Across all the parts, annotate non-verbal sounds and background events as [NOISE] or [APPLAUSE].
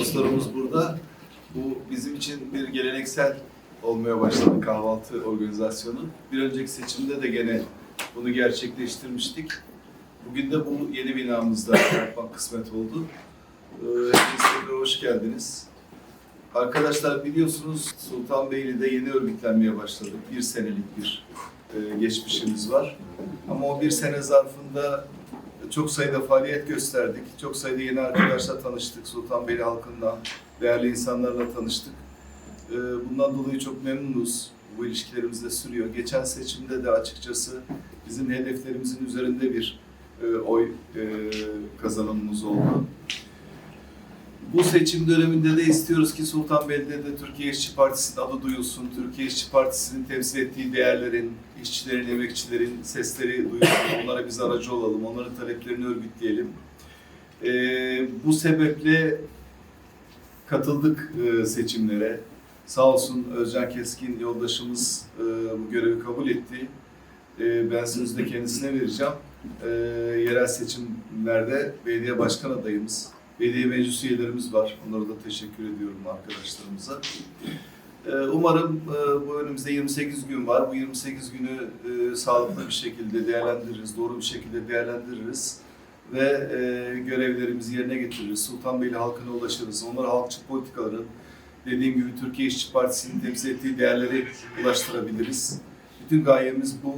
dostlarımız burada. Bu bizim için bir geleneksel olmaya başladı kahvaltı organizasyonu. Bir önceki seçimde de gene bunu gerçekleştirmiştik. Bugün de bu yeni binamızda yapmak kısmet oldu. Ee, Hepinize de hoş geldiniz. Arkadaşlar biliyorsunuz Sultanbeyli'de yeni örgütlenmeye başladık. Bir senelik bir e, geçmişimiz var. Ama o bir sene zarfında çok sayıda faaliyet gösterdik. Çok sayıda yeni arkadaşla tanıştık. Sultanbeyli halkından değerli insanlarla tanıştık. Ee, Bundan dolayı çok memnunuz. Bu ilişkilerimiz de sürüyor. Geçen seçimde de açıkçası bizim hedeflerimizin üzerinde bir e, oy e, kazanımımız oldu. Bu seçim döneminde de istiyoruz ki Sultanbeyli'de de Türkiye İşçi Partisi'nin adı duyulsun. Türkiye İşçi Partisi'nin temsil ettiği değerlerin, işçilerin, emekçilerin sesleri duyulsun. Onlara biz aracı olalım, onların taleplerini örgütleyelim. Ee, bu sebeple katıldık e, seçimlere. Sağ olsun Özcan Keskin yoldaşımız e, bu görevi kabul etti. E, ben sözü kendisine vereceğim. E, yerel seçimlerde belediye başkan adayımız, belediye meclis üyelerimiz var. Onlara da teşekkür ediyorum arkadaşlarımıza. E, umarım e, bu önümüzde 28 gün var. Bu 28 günü e, sağlıklı bir şekilde değerlendiririz, doğru bir şekilde değerlendiririz ve e, görevlerimizi yerine getiririz. Sultanbeyli halkına ulaşırız. Onlara halkçı politikaların, dediğim gibi Türkiye İşçi Partisi'nin temsil ettiği değerleri ulaştırabiliriz. Bütün gayemiz bu.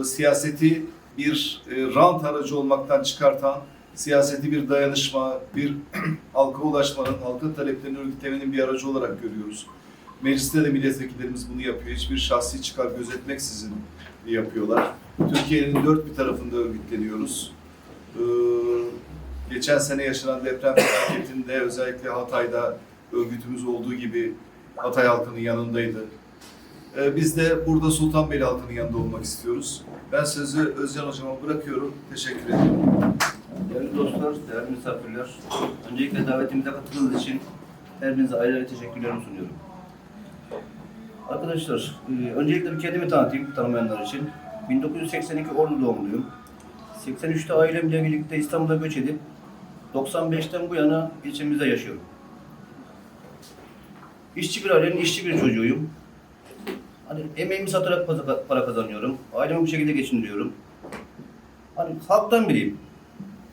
E, siyaseti bir rant aracı olmaktan çıkartan, siyaseti bir dayanışma, bir [CLEARS THROAT] halka ulaşmanın, halkın taleplerini örgütlemenin bir aracı olarak görüyoruz. Mecliste de milletvekillerimiz bunu yapıyor. Hiçbir şahsi çıkar gözetmeksizin yapıyorlar. Türkiye'nin dört bir tarafında örgütleniyoruz. Ee, geçen sene yaşanan deprem felaketinde özellikle Hatay'da örgütümüz olduğu gibi Hatay halkının yanındaydı. Ee, biz de burada Sultanbeyli halkının yanında olmak istiyoruz. Ben sözü Özcan Hocam'a bırakıyorum. Teşekkür ediyorum. Değerli dostlar, değerli misafirler, öncelikle davetimize katıldığınız için her birinize ayrı ayrı teşekkürlerimi sunuyorum. Arkadaşlar, e, öncelikle bir kendimi tanıtayım tanımayanlar için. 1982 Ordu doğumluyum. 83'te ailemle birlikte İstanbul'a göç edip 95'ten bu yana ilçemizde yaşıyorum. İşçi bir ailenin işçi bir çocuğuyum. Hani emeğimi satarak para- kazanıyorum. Ailemi bu şekilde geçindiriyorum. Hani halktan biriyim.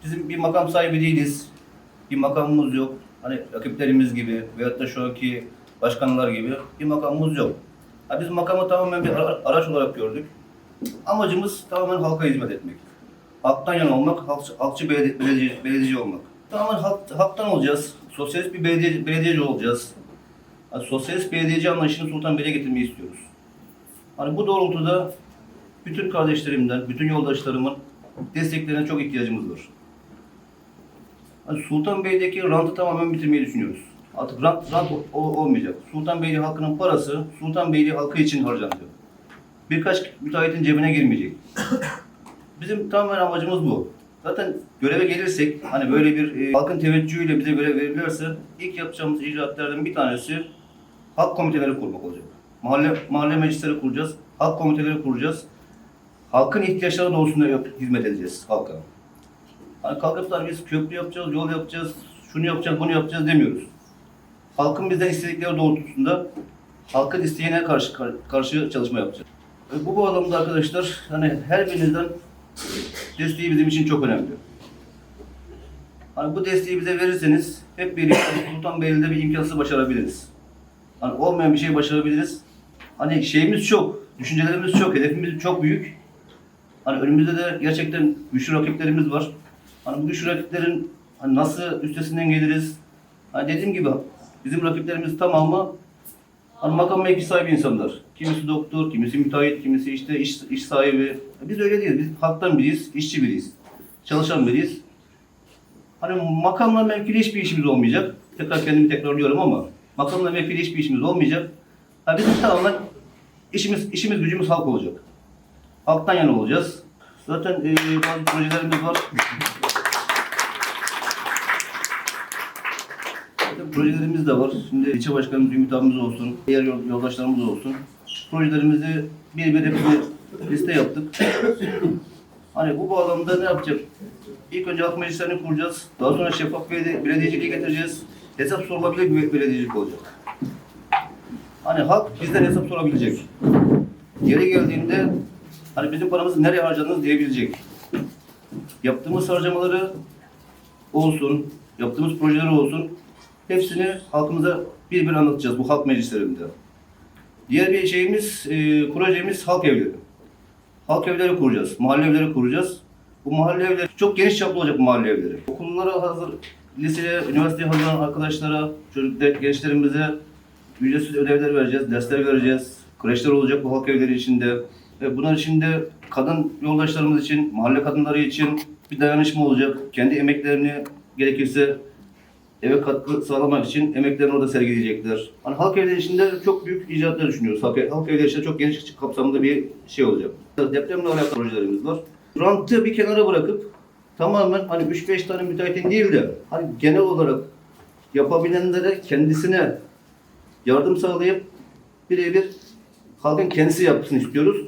Bizim bir makam sahibi değiliz. Bir makamımız yok. Hani rakiplerimiz gibi veyahut da şu anki başkanlar gibi bir makamımız yok. Ha, biz makamı tamamen bir ara- araç olarak gördük. Amacımız tamamen halka hizmet etmek. Halktan yana olmak, halkçı, halkçı belediye, belediyeci, belediyeci olmak. Tamamen halk, halktan olacağız. Sosyalist bir belediye, belediyeci olacağız. Hani sosyalist belediyeci anlayışını Sultanbeyli'ye getirmeyi istiyoruz. Hani bu doğrultuda bütün kardeşlerimden, bütün yoldaşlarımın desteklerine çok ihtiyacımız var. Hani Sultanbeyli'deki rantı tamamen bitirmeyi düşünüyoruz. Artık rant, rant o- olmayacak. Sultanbeyli halkının parası Sultanbeyli halkı için harcanacak. Birkaç müteahhitin cebine girmeyecek. [COUGHS] Bizim tamamen amacımız bu. Zaten göreve gelirsek, hani böyle bir e, halkın teveccühüyle bize görev verilirse ilk yapacağımız icraatlardan bir tanesi halk komiteleri kurmak olacak. Mahalle, mahalle meclisleri kuracağız, halk komiteleri kuracağız. Halkın ihtiyaçları doğrultusunda yap- hizmet edeceğiz halka. Hani kalkıp da biz köprü yapacağız, yol yapacağız, şunu yapacağız, bunu yapacağız demiyoruz. Halkın bizden istedikleri doğrultusunda halkın isteğine karşı kar- karşı çalışma yapacağız. E, Bu bağlamda arkadaşlar hani her birinizden desteği bizim için çok önemli. Hani bu desteği bize verirseniz hep birlikte [COUGHS] Sultanbeyli'de bir imkansız başarabiliriz. Hani olmayan bir şey başarabiliriz. Hani şeyimiz çok, düşüncelerimiz çok, hedefimiz çok büyük. Hani önümüzde de gerçekten güçlü rakiplerimiz var. Hani bu güçlü rakiplerin hani nasıl üstesinden geliriz? Hani dediğim gibi bizim rakiplerimiz tamamı hani makam mevki sahibi insanlar. Kimisi doktor, kimisi müteahhit, kimisi işte iş, iş sahibi. Biz öyle değiliz. Biz halktan biriyiz, işçi biriyiz. Çalışan biriyiz. Hani makamla mevkili hiçbir işimiz olmayacak. Tekrar kendimi tekrarlıyorum ama makamla mevkili hiçbir işimiz olmayacak. Ha bizim tamamen işimiz, işimiz gücümüz halk olacak. Halktan yana olacağız. Zaten e, bazı projelerimiz var. Zaten projelerimiz de var. Şimdi ilçe başkanımız Ümit abimiz olsun, diğer yol- yoldaşlarımız olsun. Projelerimizi bir bir hepsi liste yaptık. [COUGHS] Hani bu bağlamda ne yapacak? İlk önce halk meclislerini kuracağız. Daha sonra şeffaf belediye, belediyeciliği getireceğiz. hesap sorulabilecek bir belediyecilik olacak. Hani halk bizden hesap sorabilecek. Yeri geldiğinde hani bizim paramızı nereye harcadınız diyebilecek. Yaptığımız harcamaları olsun, yaptığımız projeler olsun hepsini halkımıza bir bir anlatacağız bu halk meclislerinde. Diğer bir şeyimiz, e, projemiz halk evleri. Halk evleri kuracağız, mahalle evleri kuracağız. Bu mahalle evleri çok geniş çaplı olacak bu mahalle evleri. Okullara hazır, liseye, üniversiteye hazırlanan arkadaşlara, çocuk, gençlerimize ücretsiz ödevler vereceğiz, dersler vereceğiz. Kreşler olacak bu halk evleri içinde. Bunlar içinde kadın yoldaşlarımız için, mahalle kadınları için bir dayanışma olacak. Kendi emeklerini gerekirse eve katkı sağlamak için emeklerini orada sergileyecekler. Hani halk evleri içinde çok büyük icatlar düşünüyoruz. Halk, halk evleri içinde çok geniş kapsamlı bir şey olacak. Depremle alakalı projelerimiz var. Rantı bir kenara bırakıp tamamen hani 3-5 tane müteahhitin değil de hani genel olarak yapabilenlere kendisine yardım sağlayıp birebir halkın kendisi yapsın istiyoruz.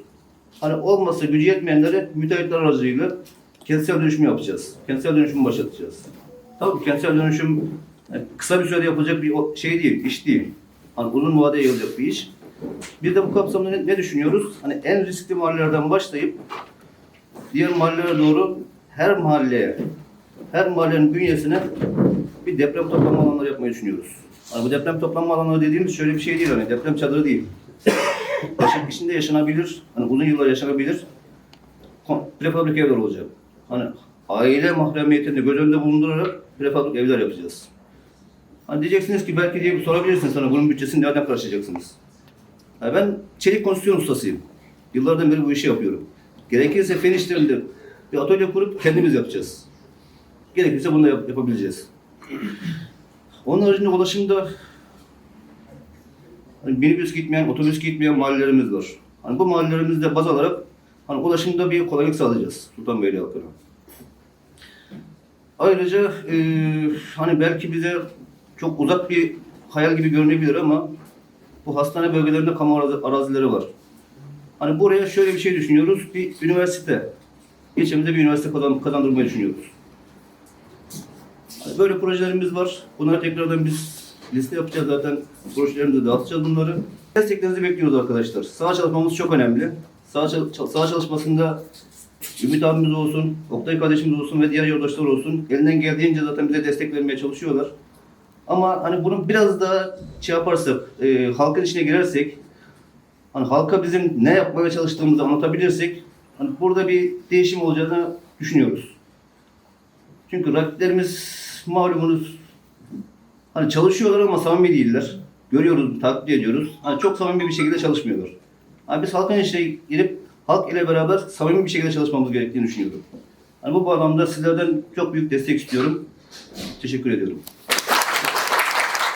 Hani olmasa gücü yetmeyenlere müteahhitler aracılığıyla kentsel dönüşüm yapacağız. Kentsel dönüşümü başlatacağız. Tabii kentsel dönüşüm yani kısa bir sürede yapılacak bir şey değil, iş değil. Hani uzun vadeye yayılacak bir iş. Bir de bu kapsamda ne, ne düşünüyoruz? Hani en riskli mahallelerden başlayıp diğer mahallelere doğru her mahalleye, her mahallenin bünyesine bir deprem toplanma alanları yapmayı düşünüyoruz. Hani bu deprem toplanma alanları dediğimiz şöyle bir şey değil hani deprem çadırı değil. Yaşam içinde yaşanabilir, hani uzun yıllar yaşanabilir prefabrik evler olacak. Hani aile mahremiyetini göz önünde bulundurarak prefabrik evler yapacağız. Hani diyeceksiniz ki belki diye sorabilirsiniz sana bunun bütçesini nereden karşılayacaksınız? Yani ben çelik konstrüksiyon ustasıyım. Yıllardan beri bu işi yapıyorum. Gerekirse fen işlerinde bir atölye kurup kendimiz yapacağız. Gerekirse bunu da yap- yapabileceğiz. Onun haricinde ulaşımda hani minibüs gitmeyen, otobüs gitmeyen mahallelerimiz var. Hani bu mahallelerimizde baz alarak hani ulaşımda bir kolaylık sağlayacağız Sultanbeyli halkına. Ayrıca eee, hani belki bize çok uzak bir hayal gibi görünebilir ama bu hastane bölgelerinde kamu arazi- arazileri var. Hani buraya şöyle bir şey düşünüyoruz. Bir üniversite. İlçemize bir üniversite kazan- kazandırmayı düşünüyoruz. Hani böyle projelerimiz var. Bunları tekrardan biz liste yapacağız zaten. Projelerimizi dağıtacağız bunları. Desteklerinizi bekliyoruz arkadaşlar. Sağ çalışmamız çok önemli. Sağ, sağ çalışmasında Ümit abimiz olsun, Oktay kardeşimiz olsun ve diğer yoldaşlar olsun. Elinden geldiğince zaten bize destek vermeye çalışıyorlar. Ama hani bunu biraz daha şey yaparsak, e, halkın içine girersek, hani halka bizim ne yapmaya çalıştığımızı anlatabilirsek, hani burada bir değişim olacağını düşünüyoruz. Çünkü rakiplerimiz malumunuz hani çalışıyorlar ama samimi değiller. Görüyoruz, takdir ediyoruz. Hani çok samimi bir şekilde çalışmıyorlar. Hani biz halkın içine girip halk ile beraber samimi bir şekilde çalışmamız gerektiğini düşünüyorum. Hani bu bağlamda sizlerden çok büyük destek istiyorum. Teşekkür ediyorum.